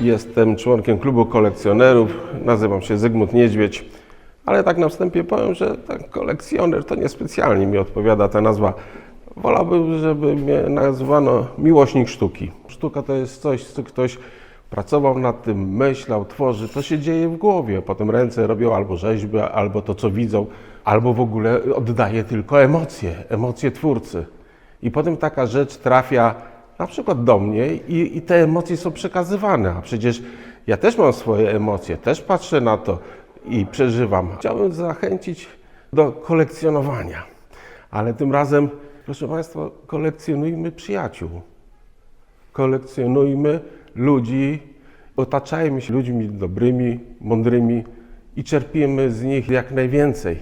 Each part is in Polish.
Jestem członkiem klubu kolekcjonerów. Nazywam się Zygmunt Niedźwiedź. Ale tak na wstępie powiem, że ten kolekcjoner to niespecjalnie mi odpowiada ta nazwa. Wolałbym, żeby mnie nazwano miłośnik sztuki. Sztuka to jest coś, co ktoś pracował nad tym, myślał, tworzy. To się dzieje w głowie. Potem ręce robią albo rzeźby, albo to, co widzą, albo w ogóle oddaje tylko emocje, emocje twórcy. I potem taka rzecz trafia na przykład do mnie i, i te emocje są przekazywane. A przecież ja też mam swoje emocje, też patrzę na to i przeżywam. Chciałbym zachęcić do kolekcjonowania, ale tym razem, proszę Państwa, kolekcjonujmy przyjaciół. Kolekcjonujmy ludzi, otaczajmy się ludźmi dobrymi, mądrymi i czerpiemy z nich jak najwięcej.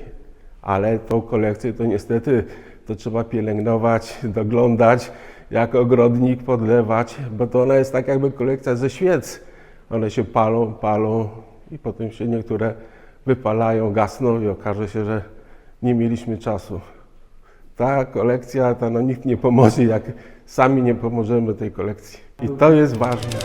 Ale tą kolekcję to niestety to trzeba pielęgnować, doglądać, jak ogrodnik podlewać, bo to ona jest tak jakby kolekcja ze świec. One się palą, palą i potem się niektóre wypalają, gasną i okaże się, że nie mieliśmy czasu. Ta kolekcja, ta no nikt nie pomoże, jak sami nie pomożemy tej kolekcji. I to jest ważne.